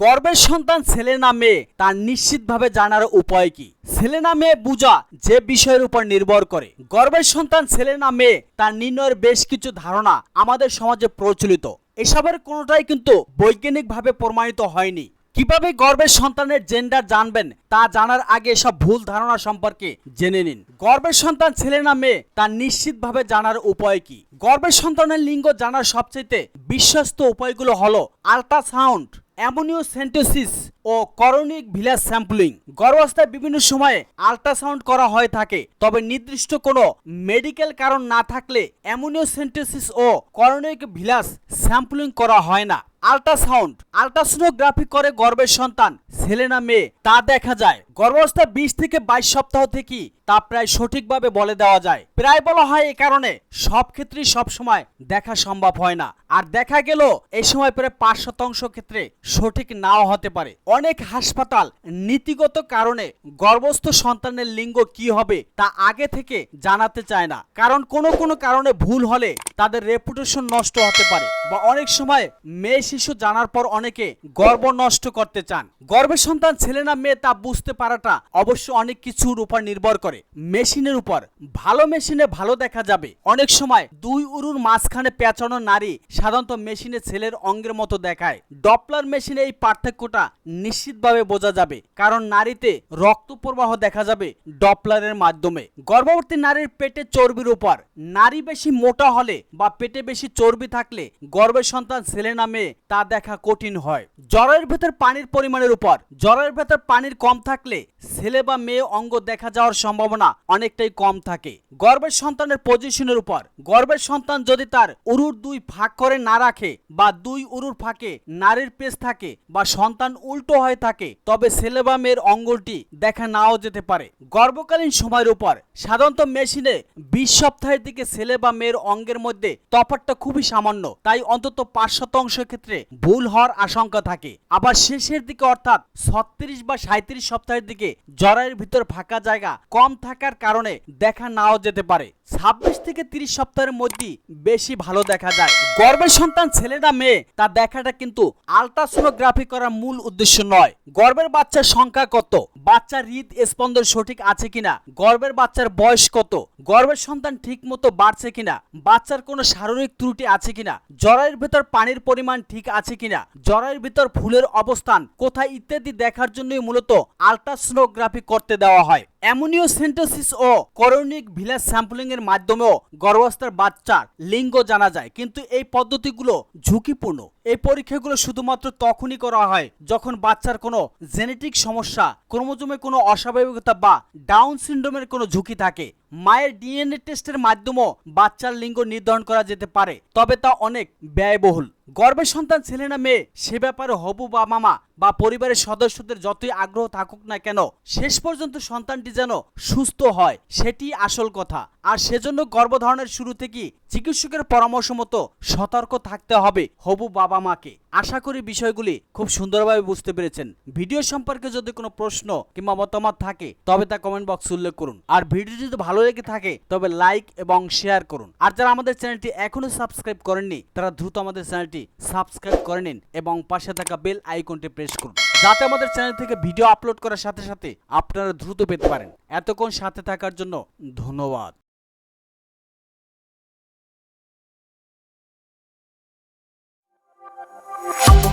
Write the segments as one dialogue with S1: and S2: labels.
S1: গর্বের সন্তান ছেলে না মেয়ে তা নিশ্চিতভাবে জানার উপায় কি? ছেলে না মেয়ে বুঝা যে বিষয়ের উপর নির্ভর করে। গর্বের সন্তান ছেলে না মেয়ে, তার নির্ণয়ের বেশ কিছু ধারণা আমাদের সমাজে প্রচলিত। এসবের কোনোটাই কিন্তু বৈজ্ঞানিকভাবে প্রমাণিত হয়নি। কীভাবে গর্বের সন্তানের জেন্ডার জানবেন, তা জানার আগে সব ভুল ধারণা সম্পর্কে জেনে নিন। গর্বের সন্তান ছেলে না মেয়ে তা নিশ্চিতভাবে জানার উপায় কি? গর্বের সন্তানের লিঙ্গ জানার সবচেয়ে বিশ্বস্ত উপায়গুলো হলো আল্ট্রাসাউন্ড। অ্যামোনিওসেন্টোসিস ও করণিক ভিলাস স্যাম্পলিং। গর্ভাবস্থায় বিভিন্ন সময়ে আল্ট্রাসাউন্ড করা হয়ে থাকে, তবে নির্দিষ্ট কোনো মেডিকেল কারণ না থাকলে অ্যামোনিওসেন্টোসিস ও করণিক ভিলাস স্যাম্পলিং করা হয় না। আল্ট্রাসাউন্ড, আল্ট্রাসোনোগ্রাফি করে গর্ভের সন্তান, ছেলে না মেয়ে, তা দেখা যায়। গর্ভাবস্থা বিশ থেকে বাইশ সপ্তাহ থেকেই তা প্রায় সঠিকভাবে বলে দেওয়া যায়। প্রায় বলা হয় এ কারণে সব ক্ষেত্রেই সব সময় দেখা সম্ভব হয় না। আর দেখা গেল এই সময় প্রায় পাঁচ শতাংশ ক্ষেত্রে সঠিক নাও হতে পারে। অনেক হাসপাতাল নীতিগত কারণে গর্ভস্থ সন্তানের লিঙ্গ কি হবে তা আগে থেকে জানাতে চায় না। কারণ কোনো কোনো কারণে ভুল হলে তাদের রেপুটেশন নষ্ট হতে পারে। বা অনেক সময় মেয়ে শিশু জানার পর অনেকে গর্ব নষ্ট করতে চান। গর্ভের সন্তান ছেলে না মেয়ে তা বুঝতে পারাটা অবশ্য অনেক কিছুর উপর নির্ভর করে। মেশিনের উপর। ভালো মেশিনে ভালো দেখা যাবে। অনেক সময় দুই উরুর মাঝখানে পেঁচানো নারী সাধারণত মেশিনে ছেলের অঙ্গের মতো দেখায়। ডপলার মেশিনে এই পার্থক্যটা নিশ্চিতভাবে বোঝা যাবে। কারণ নারীতে রক্ত প্রবাহ দেখা যাবে ডপলারের মাধ্যমে। গর্ভবতী নারীর পেটে চর্বির উপর। নারী বেশি মোটা হলে বা পেটে বেশি চর্বি থাকলে গর্ভের সন্তান ছেলে না মেয়ে তা দেখা কঠিন হয়। জ্বরের ভেতর পানির পরিমাণের উপর। জ্বরের ভেতর পানির কম থাকলে ছেলে বা মেয়ে অঙ্গ দেখা যাওয়ার সম্ভাবনা অনেকটাই কম থাকে। গর্ভের সন্তানের পজিশনের উপর। গর্ভের সন্তান যদি তার উরুর দুই ফাঁক করে না রাখে বা দুই উরুর ফাঁকে নারীর পেশ থাকে বা সন্তান উল্টো হয়ে থাকে, তবে ছেলে বা মেয়ের অঙ্গলটি দেখা নাও যেতে পারে। গর্ভকালীন সময়ের উপর। সাধারণত মেশিনে বিশ সপ্তাহের দিকে ছেলে বা মেয়ের অঙ্গের মধ্যে তফাৎটা খুবই সামান্য। তাই অন্তত পাঁচ শতাংশ ক্ষেত্রে ভুল হওয়ার আশঙ্কা থাকে। আবার শেষের দিকে অর্থাৎ ছত্রিশ বা সাঁত্রিশ সপ্তাহের দিকে জরায়ের ভিতর ফাঁকা জায়গা কম থাকার কারণে দেখা নাও যেতে পারে। ছাব্বিশ থেকে তিরিশ সপ্তাহের মধ্যে বেশি ভালো দেখা যায়। গর্ভের সন্তান ছেলে না মেয়ে, তা দেখাটা কিন্তু আলট্রাসোনোগ্রাফি করার মূল উদ্দেশ্য নয়। গর্ভের বাচ্চার সংখ্যা কত? বাচ্চার হৃদ স্পন্দন সঠিক আছে কিনা? গর্ভের বাচ্চার বয়স কত? গর্ভের সন্তান ঠিক মতো বাড়ছে কিনা? বাচ্চার কোনো শারীরিক ত্রুটি আছে কিনা? জরায়ের ভেতর পানির পরিমাণ ঠিক আছে কিনা? জরায়ের ভেতর ফুলের অবস্থান কোথায় ইত্যাদি দেখার জন্যই মূলত আলট্রাসোনোগ্রাফি করতে দেওয়া হয়। অ্যামোনিওসেন্টোসিস ও করোনিক ভিলাস স্যাম্পলিং এর মাধ্যমেও গর্ভাবস্থার বাচ্চার লিঙ্গ জানা যায়, কিন্তু এই পদ্ধতিগুলো ঝুঁকিপূর্ণ। এই পরীক্ষাগুলো শুধুমাত্র তখনই করা হয় যখন বাচ্চার কোনো জেনেটিক সমস্যা ক্রোমোজোমে কোনো অস্বাভাবিকতা বা ডাউন সিনড্রোমের কোনো ঝুঁকি থাকে। মায়ের ডিএনএ টেস্টের মাধ্যমেও বাচ্চার লিঙ্গ নির্ধারণ করা যেতে পারে, তবে তা অনেক ব্যয়বহুল। গর্বের সন্তান ছেলে না মেয়ে, সে ব্যাপারে হবু বা মামা বা পরিবারের সদস্যদের যতই আগ্রহ থাকুক না কেন, শেষ পর্যন্ত সন্তানটি যেন সুস্থ হয় সেটি আসল কথা। আর সেজন্য গর্ভধারণের শুরু থেকেই চিকিৎসকের পরামর্শ মতো সতর্ক থাকতে হবে হবু বাবা মাকে। আশা করি বিষয়গুলি খুব সুন্দরভাবে বুঝতে পেরেছেন। ভিডিও সম্পর্কে যদি কোনো প্রশ্ন কিংবা মতামত থাকে, তবে তা কমেন্ট বক্সে উল্লেখ করুন। আর ভিডিওটি যদি ভালো লেগে থাকে, তবে লাইক এবং শেয়ার করুন। আর যারা আমাদের চ্যানেলটি এখনও সাবস্ক্রাইব করেননি, তারা দ্রুত আমাদের চ্যানেলটি সাবস্ক্রাইব করে নিন এবং পাশে থাকা বেল আইকনটি প্রেস করুন। যাতে আমাদের চ্যানেল থেকে ভিডিও আপলোড করার সাথে সাথে আপনারা দ্রুত পেতে পারেন। এতক্ষণ সাথে থাকার জন্য ধন্যবাদ।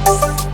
S1: Thank you